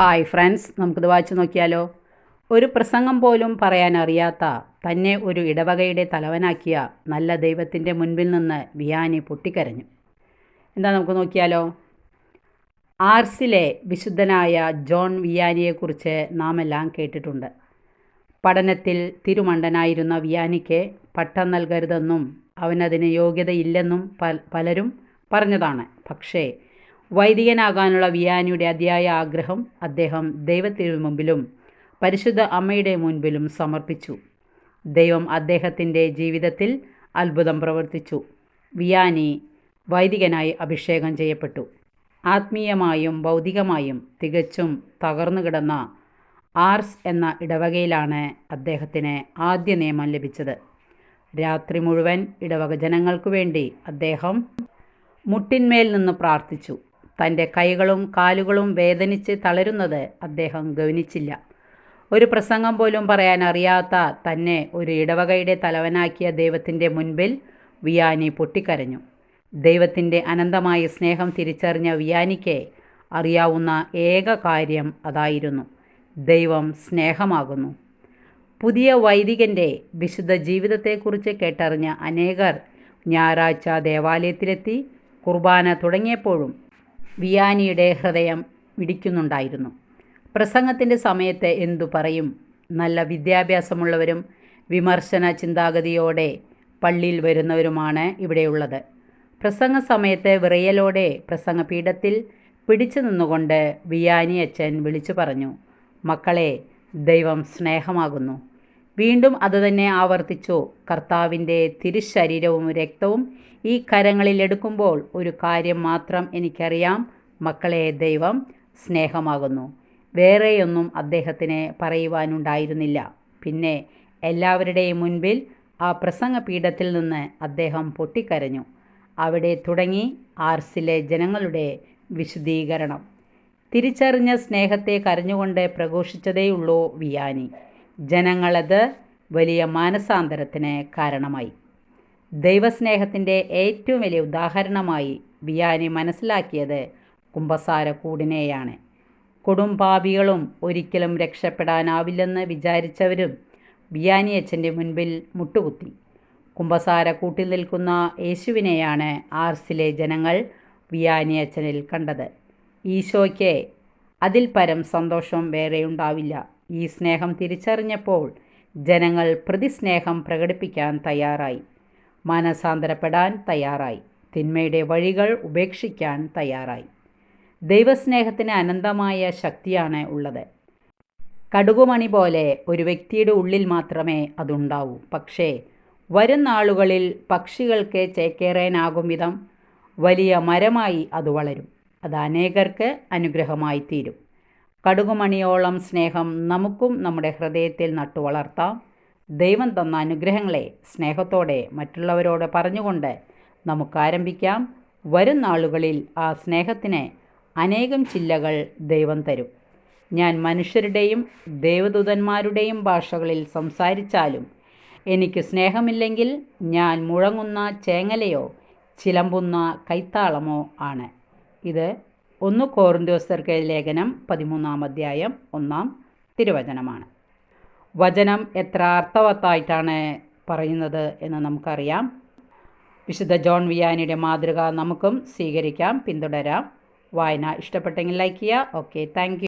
Hi friends നമുക്കിത് വായിച്ചു നോക്കിയാലോ? ഒരു പ്രസംഗം പോലും പറയാൻ അറിയാത്ത തന്നെ ഒരു ഇടവകയുടെ തലവനാക്കിയ നല്ല ദൈവത്തിന്റെ മുൻപിൽ നിന്ന് വിയാനി പൊട്ടിക്കരഞ്ഞു. എന്താ നമുക്ക് നോക്കിയാലോ? ആർസിലെ വിശുദ്ധനായ ജോൺ വിയാനിയെക്കുറിച്ച് നാം എല്ലാം കേട്ടിട്ടുണ്ട്. പഠനത്തിൽ തിരുമണ്ടനായിരുന്ന വിയാനിക്ക് പട്ടം നൽകരുതെന്നും അവനതിന് യോഗ്യതയില്ലെന്നും പലരും പറഞ്ഞതാണ്. പക്ഷേ വൈദികനാകാനുള്ള വിയാനിയുടെ അതിയായ ആഗ്രഹം അദ്ദേഹം ദൈവത്തിനു മുമ്പിലും പരിശുദ്ധ അമ്മയുടെ മുൻപിലും സമർപ്പിച്ചു. ദൈവം അദ്ദേഹത്തിന്റെ ജീവിതത്തിൽ അത്ഭുതം പ്രവർത്തിച്ചു. വിയാനി വൈദികനായി അഭിഷേകം ചെയ്യപ്പെട്ടു. ആത്മീയമായും ഭൗതികമായും തികച്ചും തകർന്നു കിടന്ന ആർസ് എന്ന ഇടവകയിലാണ് അദ്ദേഹത്തിന് ആദ്യ നിയമം ലഭിച്ചത്. രാത്രി മുഴുവൻ ഇടവക ജനങ്ങൾക്കു വേണ്ടി അദ്ദേഹം മുട്ടിന്മേൽ നിന്ന് പ്രാർത്ഥിച്ചു. തന്റെ കൈകളും കാലുകളും വേദനിച്ച് തളരുന്നത് അദ്ദേഹം ഗവനിച്ചില്ല ഒരു പ്രസംഗം പോലും പറയാൻ അറിയാത്ത തന്നെ ഒരു ഇടവകയുടെ തലവനാക്കിയ ദൈവത്തിന്റെ മുൻപിൽ വിയാനി പൊട്ടിക്കരഞ്ഞു. ദൈവത്തിന്റെ അനന്തമായ സ്നേഹം തിരിച്ചറിഞ്ഞ വിയാനിക്ക് അറിയാവുന്ന ഏക കാര്യം അതായിരുന്നു. ദൈവം സ്നേഹമാകുന്നു. പുതിയ വൈദികന്റെ വിശുദ്ധ ജീവിതത്തെക്കുറിച്ച് കേട്ടറിഞ്ഞ അനേകർ ഞായറാഴ്ച ദേവാലയത്തിലെത്തി കുർബാന തുടങ്ങിയപ്പോഴും വിയാനിയുടെ ഹൃദയം ഇടിക്കുന്നുണ്ടായിരുന്നു പ്രസംഗത്തിന്റെ സമയത്ത് എന്തു പറയും? നല്ല വിദ്യാഭ്യാസമുള്ളവരും വിമർശന ചിന്താഗതിയോടെ പള്ളിയിൽ വരുന്നവരുമാണ് ഇവിടെയുള്ളത്. പ്രസംഗ സമയത്ത് വിറയലോടെ പ്രസംഗപീഠത്തിൽ പിടിച്ചു നിന്നുകൊണ്ട് വിയാനി അച്ഛൻ വിളിച്ചു പറഞ്ഞു മക്കളെ ദൈവം സ്നേഹമാകുന്നു. വീണ്ടും അതുതന്നെ ആവർത്തിച്ചു. കർത്താവിന്റെ തിരുശരീരവും രക്തവും ഈ കരങ്ങളിൽ എടുക്കുമ്പോൾ ഒരു കാര്യം മാത്രം എനിക്കറിയാം. മക്കളെ ദൈവം സ്നേഹമാകുന്നു. വേറെയൊന്നും അദ്ദേഹത്തിന് പറയുവാനുണ്ടായിരുന്നില്ല. പിന്നെ എല്ലാവരുടെയും മുൻപിൽ ആ പ്രസംഗ പീഠത്തിൽ നിന്ന് അദ്ദേഹം പൊട്ടിക്കരഞ്ഞു. അവിടെ തുടങ്ങി ആർസിലെ ജനങ്ങളുടെ വിശുദ്ധീകരണം. തിരിച്ചറിഞ്ഞ സ്നേഹത്തെ കരഞ്ഞുകൊണ്ട് പ്രഘോഷിച്ചതേയുള്ളൂ വിയാനി. ജനങ്ങളത് വലിയ മാനസാന്തരത്തിന് കാരണമായി. ദൈവസ്നേഹത്തിന്റെ ഏറ്റവും വലിയ ഉദാഹരണമായി ബിയാനി മനസ്സിലാക്കിയത് കുമ്പസാരക്കൂടിനെയാണ് കൊടുംപാപികളും ഒരിക്കലും രക്ഷപ്പെടാനാവില്ലെന്ന് വിചാരിച്ചവരും ബിയാനി അച്ഛന്റെ മുൻപിൽ മുട്ടുകുത്തി. കുമ്പസാരക്കൂട്ടിൽ നിൽക്കുന്ന യേശുവിനെയാണ് ആർസിലെ ജനങ്ങൾ ബിയാനി അച്ഛനിൽ കണ്ടത്. ഈശോയ്ക്ക് അതിൽ പരം സന്തോഷം വേറെയുണ്ടാവില്ല. ഈ സ്നേഹം തിരിച്ചറിഞ്ഞപ്പോൾ ജനങ്ങൾ പ്രതിസ്നേഹം പ്രകടിപ്പിക്കാൻ തയ്യാറായി. മനസാന്തരപ്പെടാൻ തയ്യാറായി. തിന്മയുടെ വഴികൾ ഉപേക്ഷിക്കാൻ തയ്യാറായി. ദൈവസ്നേഹത്തിന് അനന്തമായ ശക്തിയാണ് ഉള്ളത്. കടുകുമണി പോലെ ഒരു വ്യക്തിയുടെ ഉള്ളിൽ മാത്രമേ അതുണ്ടാവൂ. പക്ഷേ വരും നാളുകളിൽ പക്ഷികൾക്ക് ചേക്കേറാനാകും വിധം വലിയ മരമായി അത് വളരും. അത് അനേകർക്ക് അനുഗ്രഹമായി തീരും. കടുകുമണിയോളം സ്നേഹം നമുക്കും നമ്മുടെ ഹൃദയത്തിൽ നട്ടുവളർത്താം. ദൈവം തന്ന അനുഗ്രഹങ്ങളെ സ്നേഹത്തോടെ മറ്റുള്ളവരോട് പറഞ്ഞുകൊണ്ട് നമുക്ക് ആരംഭിക്കാം വരും നാളുകളിൽ ആ സ്നേഹത്തിന് അനേകം ചില്ലകൾ ദൈവം തരും. ഞാൻ മനുഷ്യരുടെയും ദേവദൂതന്മാരുടെയും ഭാഷകളിൽ സംസാരിച്ചാലും എനിക്ക് സ്നേഹമില്ലെങ്കിൽ ഞാൻ മുഴങ്ങുന്ന ചേങ്ങലയോ ചിലമ്പുന്ന കൈത്താളമോ ആണ്. ഇത് ഒന്ന് കോറിന്തോസർക്ക് ലേഖനം പതിമൂന്നാം അധ്യായം ഒന്നാം തിരുവചനമാണ്. വചനം എത്ര അർത്ഥവത്തായിട്ടാണ് പറയുന്നത് എന്ന് നമുക്കറിയാം. വിശുദ്ധ ജോൺ വിയാനിയുടെ മാതൃക നമുക്കും സ്വീകരിക്കാം പിന്തുടരാം. വായന ഇഷ്ടപ്പെട്ടെങ്കിൽ ലൈക്ക് ചെയ്യുക. Okay thank